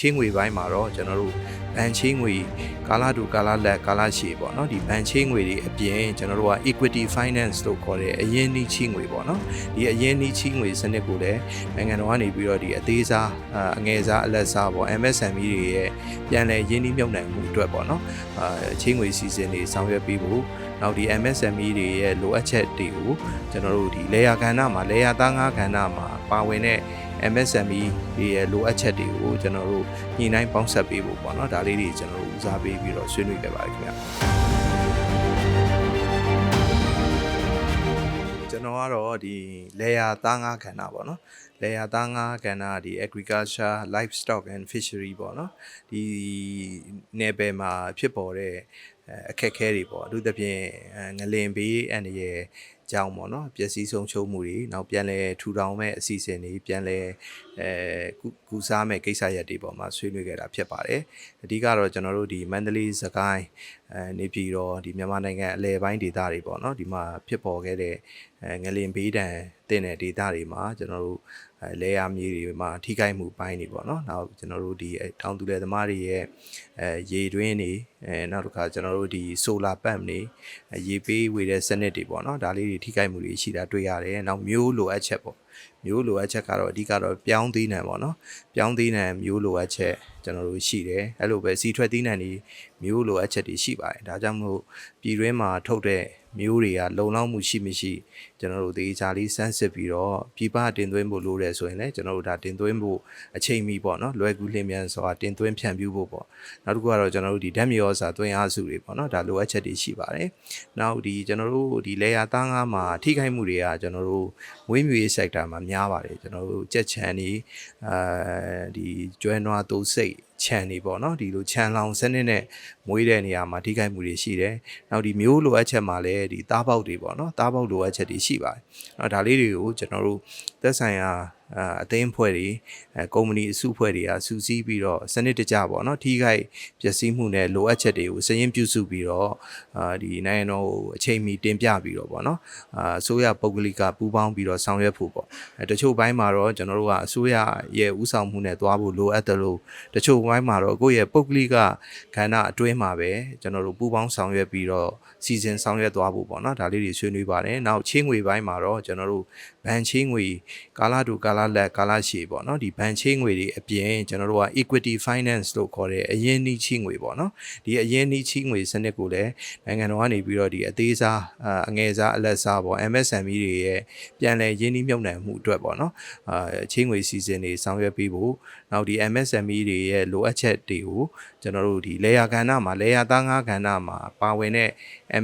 ချင်းငွေပိုင်းမှာတော့ကျွန်တော်တို့ဘန်ချင်းငွေကာလာတူကာလာလက်ကာလာရှည်ပေါ့နော်ဒီဘန်ချင်းငွေတွေအပြင်ကျွန်တော်တို့က equity finance လို့ခေါ်တဲ့အရင်းနှီးချင်းငွေပေါ့နော်ဒီအရင်းနှီးချင်းငွေစနစ်ကိုလည်းနိုင်ငံတော်ကနေပြီးတော့ဒီအသေးစားအာအငယ်စားအလက်စားပေါ့ MSME တွေရဲ့ပြန်လည်ရင်းနှီးမြှုပ်နှံမှုအတွက်ပေါ့နော်အာချင်းငွေစီစဉ်တွေဆောင်ရွက်ပေးဖို့နောက်ဒီ MSME တွေရဲ့လိုအပ်ချက်တွေကိုကျွန်တော်တို့ဒီလေယာကဏ္ဍမှာလေယာသားငါးကဏ္ဍမှာပါဝင်တဲ့ MSME တွေရဲ့လိုအပ်ချက်တွေကိုကျွန်တော်တို့ညှိနှိုင်းပေါင်းစပ်ပေးဖို့ပေါ့နော်ဒါလေးတွေကျွန်တော်တို့ဦးစားပေးပြီးတော့ဆွေးနွေးခဲ့ပါတယ်ခင်ဗျကျွန်တော်ကတော့ဒီလေယာသားငါးကဏ္ဍပေါ့နော်လေယာသားငါးကဏ္ဍဒီ agriculture livestock and fishery ပေါ့နော်ဒီနယ်ပယ်မှာဖြစ်ပေါ်တဲ့အဲအခက်အခဲတွေပေါ့အထူးသဖြင့်အဲငလင်ဘေးအန္တရာယ် ကြောင်းပေါ့နော်ပျက်စီးဆုံးရှုံးမှုတွေနောက်ပြန်လဲထူထောင်မဲ့အစီအစဉ်တွေပြန်လဲအဲကုကူစားမဲ့ကိစ္စရပ်တွေပေါ်မှာဆွေးနွေးခဲ့တာဖြစ်ပါတယ်အဓိကတော့ကျွန်တော်တို့ဒီမန္တလေးစကိုင်းအဲနေပြည်တော်ဒီမြန်မာနိုင်ငံအလဲပိုင်းဒေသတွေပေါ့နော်ဒီမှာဖြစ်ပေါ်ခဲ့တဲ့အဲငလင်ဘေးဒဏ်တင်တဲ့ဒေသတွေမှာကျွန်တော်တို့ အဲလဲရမြေတွေမှာထိခိုက်မှုပိုင်းတွေပေါ့နော်နောက်ကျွန်တော်တို့ဒီအဲတောင်သူလယ်သမားတွေရဲ့အဲရေတွင်းတွေအဲနောက်တစ်ခါကျွန်တော်တို့ဒီ solar pump တွေအဲရေပေးဝေတဲ့စနစ်တွေပေါ့နော်ဒါလေးတွေထိခိုက်မှုတွေရှိတာတွေ့ရတယ်နောက်မျိုးလိုအပ်ချက်ပေါ့မျိုးလိုအပ်ချက်ကတော့အဓိကတော့ပြောင်းသီးနှံပေါ့နော်ပြောင်းသီးနှံမျိုးလိုအပ်ချက်ကျွန်တော်တို့ရှိတယ်အဲ့လိုပဲစီထွက်သီးနှံတွေမျိုးလိုအပ်ချက်တွေရှိပါတယ်ဒါကြောင့်မို့ပြည်တွင်းမှာထုတ်တဲ့မျိုးတွေကလုံလောက်မှုရှိမရှိ ကျွန်တော်တို့ဒီဂျာလေးစမ်းစစ်ပြီးတော့ပြည်ပတင်သွင်းဖို့လိုတယ်ဆိုရင်လည်းကျွန်တော်တို့ဒါတင်သွင်းဖို့အချိန်မီပေါ့နော်လွယ်ကူလျင်မြန်စွာတင်သွင်းဖြန့်ဖြူးဖို့ပေါ့နောက်တစ်ခုကတော့ကျွန်တော်တို့ဒီဓာတ်မြေဩဇာသွင်းအားစုတွေပေါ့နော်ဒါလိုအပ်ချက်တွေရှိပါတယ်နောက်ဒီကျွန်တော်တို့ဒီလေယာသားငါးမှာထိခိုက်မှုတွေကကျွန်တော်တို့မွေးမြူရေး sector မှာများပါတယ်ကျွန်တော်တို့ကြက်ချန်တွေအဲဒီကျွဲနွားသိုးစိတ်ခြံနေပေါ့နော်ဒီလိုခြံလောင်စနစ်နဲ့မွေးတဲ့နေရာမှာထိခိုက်မှုတွေရှိတယ်။နောက်ဒီမျိုးလိုအပ်ချက်မှာလည်းဒီသားပေါက်တွေပေါ့နော်သားပေါက်လိုအပ်ချက်တွေရှိပါတယ်။အဲ့ဒါလေးတွေကိုကျွန်တော်တို့သက်ဆိုင်ရာ အာအသိန်းဖွဲ့တွေအဲကုမ္ပဏီအစုဖွဲ့တွေကစူးစီးပြီးတော့စနစ်တကျပေါ့နော်ထိခိုက်ပျက်စီးမှုနဲ့လိုအပ်ချက်တွေကိုစရင်ပြုစုပြီးတော့အာဒီနိုင်ငံတော်ကိုအချိန်မီတင်ပြပြီးတော့ပေါ့နော်အာအစိုးရပုဂ္ဂလိကပူးပေါင်းပြီးတော့ဆောင်ရွက်ဖို့ပေါ့အဲတချို့ဘိုင်းမှာတော့ကျွန်တော်တို့ကအစိုးရရဲ့ဥဆောင်မှုနဲ့သွားဖို့လိုအပ်တယ်လို့တချို့ဘိုင်းမှာတော့ကိုယ့်ရဲ့ပုဂ္ဂလိကကဏ္ဍအတွင်းမှာပဲကျွန်တော်တို့ပူးပေါင်းဆောင်ရွက်ပြီးတော့စီစဉ်ဆောင်ရွက်သွားဖို့ပေါ့နော်ဒါလေးတွေဆွေးနွေးပါတယ်နောက်ချင်းငွေပိုင်းမှာတော့ကျွန်တော်တို့ဘန်ချင်းငွေကာလာတူကာလာလက်ကာလာရှည်ပေါ့နော်ဒီဘန်ချင်းငွေတွေအပြင်ကျွန်တော်တို့က equity finance လို့ခေါ်တဲ့အရင်းနှီးချင်းငွေပေါ့နော်ဒီအရင်းနှီးချင်းငွေစနစ်ကိုလည်းနိုင်ငံတော်ကနေပြီးတော့ဒီအသေးစားအာအငယ်စားအလက်စားပေါ့ MSME တွေရဲ့ပြန်လည်ရင်းနှီးမြှုပ်နှံမှုအတွက်ပေါ့နော်အာချင်းငွေစီစဉ်တွေဆောင်ရွက်ပေးဖို့နောက်ဒီ MSME တွေရဲ့လိုအပ်ချက်တွေကိုကျွန်တော်တို့ဒီလေယာကဏ္ဍမှာလေယာသားငါးကဏ္ဍမှာပါဝင်တဲ့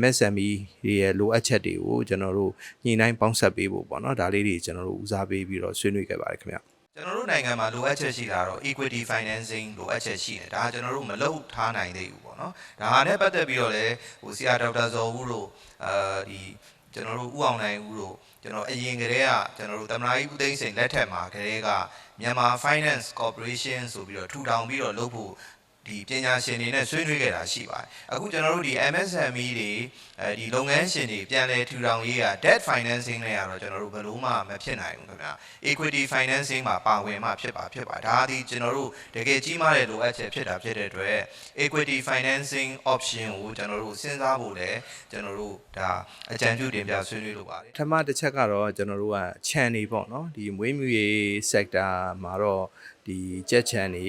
MSME တွေရဲ့လိုအပ်ချက်တွေကိုကျွန်တော်တို့ညှိနှိုင်းပေါင်းစပ်ပေးဖို့ပေါ့နော်ဒါလေးတွေကျွန်တော်တို့ဦးစားပေးပြီးတော့ဆွေးနွေးခဲ့ပါတယ်ခင်ဗျကျွန်တော်တို့နိုင်ငံမှာလိုအပ်ချက်ရှိတာတော့ equity financing လိုအပ်ချက်ရှိတယ်ဒါကကျွန်တော်တို့မလုပ်ထားနိုင်သေးဘူးပေါ့နော်ဒါဟာနဲ့ပတ်သက်ပြီးတော့လည်းဟိုဆရာဒေါက်တာဇော်ဦးတို့အာဒီကျွန်တော်တို့ဥအောင်နိုင်ဦးတို့ကျွန်တော်အရင်ကတည်းကကျွန်တော်တို့သမ္မတကြီးဦးသိန်းစိန်လက်ထက်မှာကတည်းကမြန်မာ Finance Corporation ဆိုပြီးတော့ထူထောင်ပြီးတော့လုပ်ဖို့ ဒီပညာရှင်တွေနဲ့ဆွေးနွေးခဲ့တာရှိပါတယ်အခုကျွန်တော်တို့ဒီ MSME တွေအဲဒီလုပ်ငန်းရှင်တွေပြန်လည်ထူထောင်ရေးက debt financing နဲ့ကတော့ကျွန်တော်တို့ဘယ်လို့မှမဖြစ်နိုင်ဘူးခင်ဗျာ equity financing မှာပါဝင်မှဖြစ်ပါဖြစ်ပါဒါဒီကျွန်တော်တို့တကယ်ကြီးမားတဲ့လိုအပ်ချက်ဖြစ်တာဖြစ်တဲ့အတွက် equity financing option ကိုကျွန်တော်တို့စဉ်းစားဖို့လည်းကျွန်တော်တို့ဒါအကြံပြုတင်ပြဆွေးနွေးလိုပါတယ်ပထမတစ်ချက်ကတော့ကျွန်တော်တို့ကခြံနေပေါ့နော်ဒီမွေးမြူရေး sector မှာတော့ဒီကြက်ခြံနေ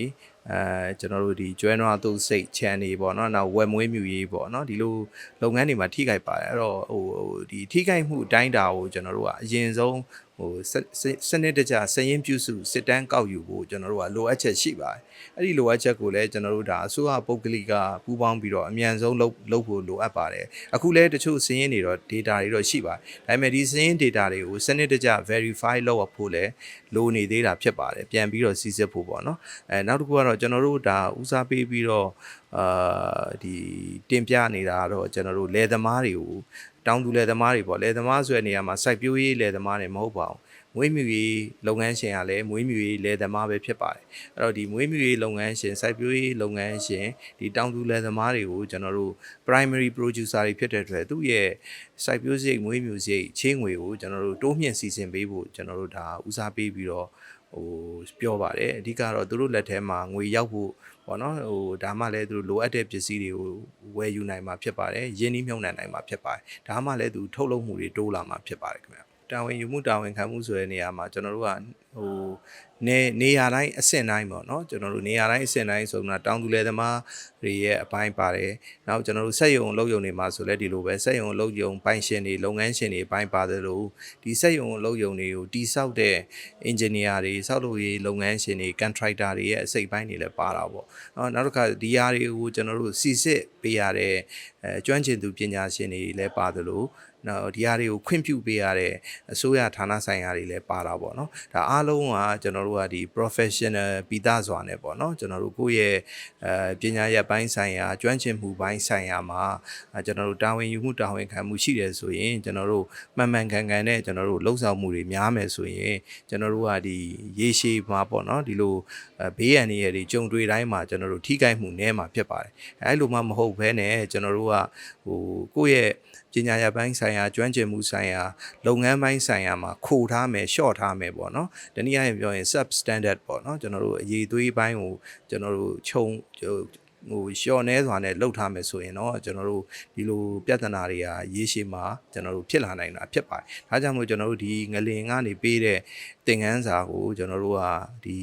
အဲကျွန်တော်တို့ဒီကျွဲနွားသူစိတ်ခြံနေပေါ့နော်နောက်ဝက်မွေးမြူရေးပေါ့နော်ဒီလိုလုပ်ငန်းတွေမှာထိခိုက်ပါတယ်အဲ့တော့ဟိုဟိုဒီထိခိုက်မှုအတိုင်းတာကိုကျွန်တော်တို့ကအရင်ဆုံး ဟိုစစစနစ်တကျစရင်ပြုစုစစ်တမ်းကောက်ယူဖို့ကျွန်တော်တို့ကလိုအပ်ချက်ရှိပါတယ်အဲ့ဒီလိုအပ်ချက်ကိုလည်းကျွန်တော်တို့ဒါအစိုးရပုဂ္ဂလိကပူးပေါင်းပြီးတော့အမြန်ဆုံးလုပ်လုပ်ဖို့လိုအပ်ပါတယ်အခုလည်းတချို့စရင်တွေတော့ data တွေတော့ရှိပါတယ်ဒါပေမဲ့ဒီစရင် data တွေကိုစနစ်တကျ verify လုပ်ဖို့လည်းလိုနေသေးတာဖြစ်ပါတယ်ပြန်ပြီးတော့စီစစ်ဖို့ပေါ့နော်အဲနောက်တစ်ခုကတော့ကျွန်တော်တို့ဒါဦးစားပေးပြီးတော့အာဒီတင်ပြနေတာကတော့ကျွန်တော်တို့လယ်သမားတွေကိုတောင်သူလယ်သမားတွေပေါ့လယ်သမားဆိုတဲ့နေရာမှာစိုက်ပျိုးရေးလယ်သမားတွေမဟုတ်ပါဘူးမွေးမြူရေးလုပ်ငန်းရှင်ကလည်းမွေးမြူရေးလယ်သမားပဲဖြစ်ပါတယ်အဲ့တော့ဒီမွေးမြူရေးလုပ်ငန်းရှင်စိုက်ပျိုးရေးလုပ်ငန်းရှင်ဒီတောင်သူလယ်သမားတွေကိုကျွန်တော်တို့ primary producer တွေဖြစ်တဲ့အတွက်သူ့ရဲ့စိုက်ပျိုးစရိတ်မွေးမြူစရိတ်ချင်းငွေကိုကျွန်တော်တို့တိုးမြင့်စီစဉ်ပေးဖို့ကျွန်တော်တို့ဒါဦးစားပေးပြီးတော့ ဟဟိုပြောပါတယ်အဓိကတော့သူတို့လက်ထဲမှာငွေရောက်ဖို့ပေါ့နော်ဟိုဒါမှလည်းသူတို့လိုအပ်တဲ့ပစ္စည်းတွေကိုဝယ်ယူနိုင်မှာဖြစ်ပါတယ်ရင်းနှီးမြှုပ်နှံနိုင်မှာဖြစ်ပါတယ်ဒါမှလည်းသူထုတ်လုပ်မှုတွေတိုးလာမှာဖြစ်ပါတယ်ခင်ဗျတာဝန်ယူမှုတာဝန်ခံမှုဆိုတဲ့နေရာမှာကျွန်တော်တို့က ဟိုနေနေရာတိုင်းအဆင့်တိုင်းပေါ့နော်ကျွန်တော်တို့နေရာတိုင်းအဆင့်တိုင်းဆိုတော့တောင်သူလယ်သမားတွေရဲ့အပိုင်းပါတယ်နောက်ကျွန်တော်တို့စက်ရုံအလုပ်ရုံတွေမှာဆိုလဲဒီလိုပဲစက်ရုံအလုပ်ရုံပိုင်ရှင်တွေလုပ်ငန်းရှင်တွေအပိုင်းပါတယ်လို့ဒီစက်ရုံအလုပ်ရုံတွေကိုတိစောက်တဲ့ engineer တွေစောက်လုပ်ရေးလုပ်ငန်းရှင်တွေ contractor တွေရဲ့အစိတ်ပိုင်းတွေလည်းပါတာပေါ့နော်နောက်တစ်ခါဒီဟာတွေကိုကျွန်တော်တို့စီစစ်ပေးရတဲ့အဲကျွမ်းကျင်သူပညာရှင်တွေလည်းပါတယ်လို့နော်ဒီဟာတွေကိုခွင့်ပြုပေးရတဲ့အစိုးရဌာနဆိုင်ရာတွေလည်းပါတာပေါ့နော်ဒါအားလုံးကကျွန်တော်တို့ကဒီ professional ပြီးသားစွာနဲ့ပေါ့နော်ကျွန်တော်တို့ကိုယ့်ရဲ့အဲပညာရပ်ပိုင်းဆိုင်ရာကျွမ်းကျင်မှုပိုင်းဆိုင်ရာမှာအဲကျွန်တော်တို့တာဝန်ယူမှုတာဝန်ခံမှုရှိတယ်ဆိုရင်ကျွန်တော်တို့မှန်မှန်ကန်ကန်နဲ့ကျွန်တော်တို့လှုပ်ဆောင်မှုတွေများမယ်ဆိုရင်ကျွန်တော်တို့ကဒီရေရှည်မှာပေါ့နော်ဒီလိုအဲဘေးရန်တွေတွေကြုံတွေ့တိုင်းမှာကျွန်တော်တို့ထိခိုက်မှုနည်းမှာဖြစ်ပါတယ်အဲလိုမှမဟုတ်ဘဲနဲ့ကျွန်တော်တို့ကဟိုကိုယ့်ရဲ့ပ ညာရပ်ပိုင်းဆိုင်ရာကျွမ်းကျင်မှုဆိုင်ရာလုပ်ငန်းပိုင်းဆိုင်ရာမှာခိုထားမယ် short ထားမယ်ပေါ့နော်တနည်းအားဖြင့်ပြောရင် sub standard ပေါ့နော်ကျွန်တော်တို့အရေးသွေးပိုင်းကိုကျွန်တော်တို့ခြုံဟိုဟိုလျှော့နှဲစွာနဲ့လှုပ်ထားမယ်ဆိုရင်တော့ကျွန်တော်တို့ဒီလိုပြဿနာတွေကရေးရှိမှာကျွန်တော်တို့ဖြစ်လာနိုင်တာဖြစ်ပါတယ်။ဒါကြောင့်မို့ကျွန်တော်တို့ဒီငလင်ကနေပေးတဲ့သင်ခန်းစာကိုကျွန်တော်တို့ကဒီ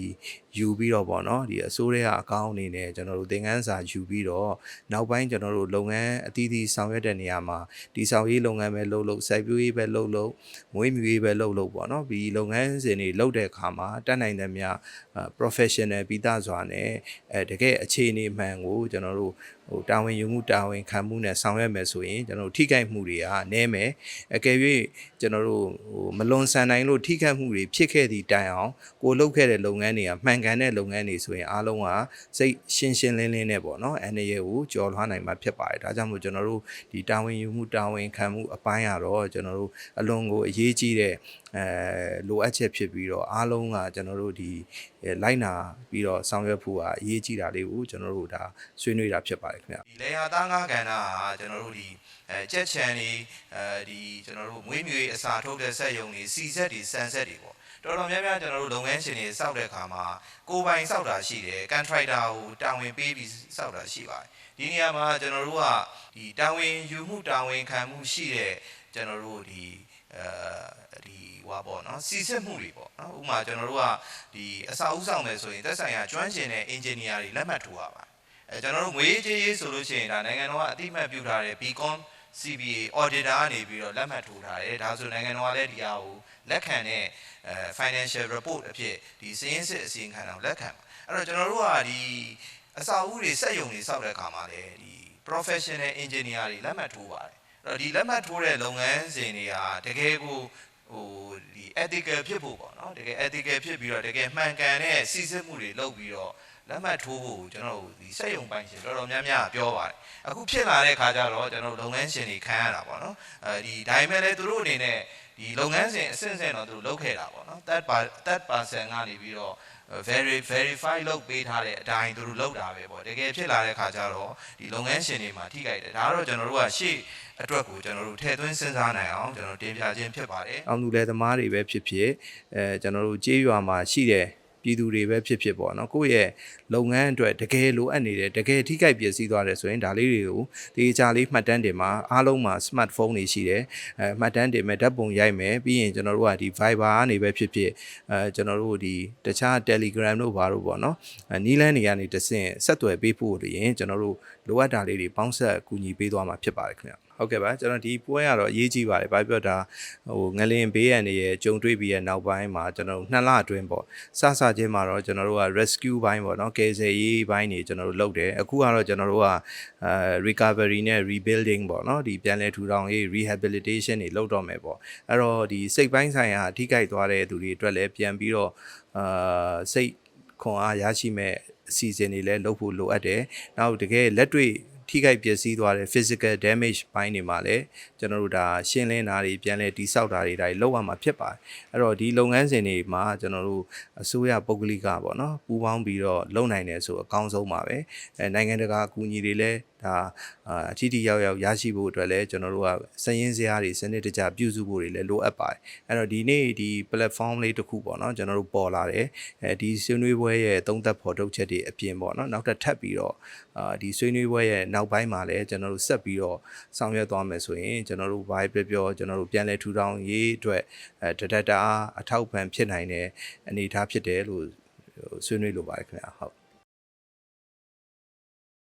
ယူပြီးတော့ပေါ့နော်ဒီအစိုးရအကောင့်အနေနဲ့ကျွန်တော်တို့သင်ခန်းစာယူပြီးတော့နောက်ပိုင်းကျွန်တော်တို့လုပ်ငန်းအသီးသီးဆောင်ရွက်တဲ့နေရာမှာဒီဆောင်ရေးလုပ်ငန်းပဲလုပ်လို့စိုက်ပျိုးရေးပဲလုပ်လို့မွေးမြူရေးပဲလုပ်လို့ပေါ့နော်ဒီလုပ်ငန်းစဉ်တွေလုပ်တဲ့အခါမှာတက်နိုင်တဲ့များ professional ပြီးသားစွာနဲ့အဲတကယ်အခြေအနေမှန်ကိုကျွန်တော်တို့ဟိုတာဝန်ယူမှုတာဝန်ခံမှုနဲ့ဆောင်ရွက်မယ်ဆိုရင်ကျွန်တော်တို့ထိခိုက်မှုတွေကနည်းမယ်အကယ်၍ကျွန်တော်တို့ဟိုမလွန်ဆန်နိုင်လို့ထိခိုက်မှုတွေဖြစ်ခဲ့သည့်တိုင်အောင်ကိုလုပ်ခဲ့တဲ့လုပ်ငန်းတွေကမှန်ကန်တဲ့လုပ်ငန်းတွေဆိုရင်အားလုံးကစိတ်ရှင်းရှင်းလင်းလင်းနဲ့ပေါ့နော်အနေရကိုကြော်လွှားနိုင်မှာဖြစ်ပါတယ်ဒါကြောင့်မို့ကျွန်တော်တို့ဒီတာဝန်ယူမှုတာဝန်ခံမှုအပိုင်းကတော့ကျွန်တော်တို့အလွန်ကိုအရေးကြီးတဲ့ အဲလိုအပ်ချက်ဖြစ်ပြီးတော့အားလုံးကကျွန်တော်တို့ဒီလိုက်နာပြီးတော့ဆောင်ရွက်ဖို့ကအရေးကြီးတာလေးကိုကျွန်တော်တို့ဒါဆွေးနွေးတာဖြစ်ပါတယ်ခင်ဗျဒီလေယာသားငါးကဏ္ဍဟာကျွန်တော်တို့ဒီအဲကြက်ချန်ဒီအဲဒီကျွန်တော်တို့မွေးမြူရေးအစာထုတ်တဲ့စက်ရုံတွေစီဆက်တွေစန်ဆက်တွေပေါ့တော်တော်များများကျွန်တော်တို့လုပ်ငန်းရှင်တွေစောက်တဲ့အခါမှာကိုယ်ပိုင်စောက်တာရှိတယ်ကန်ထရိုက်တာကိုတာဝန်ပေးပြီးစောက်တာရှိပါတယ်ဒီနေရာမှာကျွန်တော်တို့ကဒီတာဝန်ယူမှုတာဝန်ခံမှုရှိတဲ့ကျွန်တော်တို့ဒီအဲဒီ ဟွာပေါ့နော်စီစစ်မှုတွေပေါ့နော်ဥပမာကျွန်တော်တို့ကဒီအစာဥဆောင်မယ်ဆိုရင်သက်ဆိုင်ရာကျွမ်းကျင်တဲ့ engineer တွေလက်မှတ်ထိုးရပါတယ်အဲကျွန်တော်တို့ငွေကြေးရေးဆိုလို့ရှိရင်ဒါနိုင်ငံတော်ကအတိအမှတ်ပြုထားတဲ့ Bcom CBA auditor ကနေပြီးတော့လက်မှတ်ထိုးထားတယ်ဒါဆိုနိုင်ငံတော်ကလည်းဒီဟာကိုလက်ခံတဲ့အဲ financial report အဖြစ်ဒီစည်ရင်းစစ်အစီရင်ခံတာကိုလက်ခံပါအဲ့တော့ကျွန်တော်တို့ကဒီအစာအုပ်တွေစက်ရုံတွေစောက်တဲ့အခါမှာလည်းဒီ professional engineer တွေလက်မှတ်ထိုးပါတယ်အဲ့တော့ဒီလက်မှတ်ထိုးတဲ့လုပ်ငန်းစဉ်တွေကတကယ်ကို ဟိုဒီ ethical ဖြစ်ဖို့ပေါ့နော်တကယ် ethical ဖြစ်ပြီးတော့တကယ်မှန်ကန်တဲ့စီစစ်မှုတွေလုပ်ပြီးတော့လက်မှတ်ထိုးဖို့ကျွန်တော်တို့ဒီစက်ရုံပိုင်းရှင်တော်တော်များများပြောပါတယ်အခုဖြစ်လာတဲ့ခါကျတော့ကျွန်တော်တို့လုပ်ငန်းရှင်တွေခံရတာပေါ့နော်အဲဒီဒါပေမဲ့လည်းသူတို့အနေနဲ့ဒီလုပ်ငန်းစဉ်အဆင့်ဆင့်တော့သူတို့လုပ်ခဲ့တာပေါ့နော် that that person ကနေပြီးတော့ very verify လုပ်ပေးထားတဲ့အတိုင်းသူတို့လုပ်တာပဲပေါ့တကယ်ဖြစ်လာတဲ့ခါကျတော့ဒီလုပ်ငန်းရှင်တွေမှာထိခိုက်တယ်ဒါကတော့ကျွန်တော်တို့ကရှေ့အတွက်ကိုကျွန်တော်တို့ထည့်သွင်းစဉ်းစားနိုင်အောင်ကျွန်တော်တင်ပြခြင်းဖြစ်ပါတယ်အောင်သူလည်းသမားတွေပဲဖြစ်ဖြစ်အဲကျွန်တော်တို့ကြေးရွာမှာရှိတဲ့ ပြည်သူတွေပဲဖြစ်ဖြစ်ပေါ့နော်ကိုယ့်ရဲ့လုပ်ငန်းအတွက်တကယ်လိုအပ်နေတယ်တကယ်ထိခိုက်ပျက်စီးသွားတယ်ဆိုရင်ဒါလေးတွေကိုဒီကြလေးမှတ်တမ်းတင်မှာအားလုံးမှာ smartphone တွေရှိတယ်အဲမှတ်တမ်းတင်မယ်ဓာတ်ပုံရိုက်မယ်ပြီးရင်ကျွန်တော်တို့ကဒီ Viber ကနေပဲဖြစ်ဖြစ်အဲကျွန်တော်တို့ဒီတခြား Telegram တို့ဘာတို့ပေါ့နော်နီးလန်းတွေကနေတဆင့်ဆက်သွယ်ပေးဖို့တရင်ကျွန်တော်တို့လိုအပ်တာလေးတွေပေါင်းဆက်ကူညီပေးသွားမှာဖြစ်ပါတယ်ခင်ဗျ ဟုတ်ကဲ့ပါကျွန်တော်ဒီပွဲကတော့အရေးကြီးပါတယ်ဘာပြောတာဟိုငလင်ဘေးရန်တွေရဲ့ကြုံတွေ့ပြီးရဲ့နောက်ပိုင်းမှာကျွန်တော်နှစ်လအတွင်းပေါ့စစချင်းမှာတော့ကျွန်တော်တို့က rescue ဘိုင်းပေါ့နော်ကယ်ဆယ်ရေးဘိုင်းတွေကျွန်တော်တို့လုပ်တယ်အခုကတော့ကျွန်တော်တို့ကအဲ recovery နဲ့ rebuilding ပေါ့နော်ဒီပြန်လည်ထူထောင်ရေး rehabilitation တွေလုပ်တော့မယ်ပေါ့အဲ့တော့ဒီစိတ်ပိုင်းဆိုင်ရာအထိကိုက်သွားတဲ့သူတွေအတွက်လည်းပြန်ပြီးတော့အာစိတ်ခွန်အားရရှိမဲ့အစီအစဉ်တွေလည်းလုပ်ဖို့လိုအပ်တယ်။နောက်တကယ်လက်တွေ့ ထိခိုက်ပျက်စီးသွားတဲ့ physical damage ဘိုင်းတွေမှာလည်းကျွန်တော်တို့ဒါရှင်းလင်းတာတွေပြန်လဲတိဆောက်တာတွေဒါတွေလောက်ရမှာဖြစ်ပါတယ်အဲ့တော့ဒီလုပ်ငန်းစဉ်တွေမှာကျွန်တော်တို့အစိုးရပုဂ္ဂလိကပေါ့နော်ပူးပေါင်းပြီးတော့လုပ်နိုင်တယ်ဆိုအကောင်းဆုံးပါပဲအဲနိုင်ငံတကာအကူအညီတွေလည်းဒါအာအထီးထီရောက်ရောက်ရရှိဖို့အတွက်လည်းကျွန်တော်တို့ကစည်ရင်းစရာတွေစနစ်တကျပြုစုဖို့တွေလည်းလိုအပ်ပါတယ်အဲ့တော့ဒီနေ့ဒီ platform လေးတစ်ခုပေါ့နော်ကျွန်တော်တို့ပေါ်လာတယ်အဲဒီဆွေးနွေးပွဲရဲ့သုံးသက်ဖော်ထုတ်ချက်တွေအပြင်ပေါ့နော်နောက်ထပ်ထပ်ပြီးတော့အာဒီဆွေးနွေးပွဲရဲ့နောက်ပိုင်းမှာလည်းကျွန်တော်တို့ဆက်ပြီးတော့ဆောင်ရွက်သွားမယ်ဆိုရင်ကျွန်တော်တို့ဘာပဲပြောပြောကျွန်တော်တို့ပြန်လဲထူထောင်ရေးအတွက်အဲတဒက်တာအထောက်ပံ့ဖြစ်နိုင်တဲ့အနေအထားဖြစ်တယ်လို့ဟိုဆွေးနွေးလိုပါတယ်ခင်ဗျာဟုတ်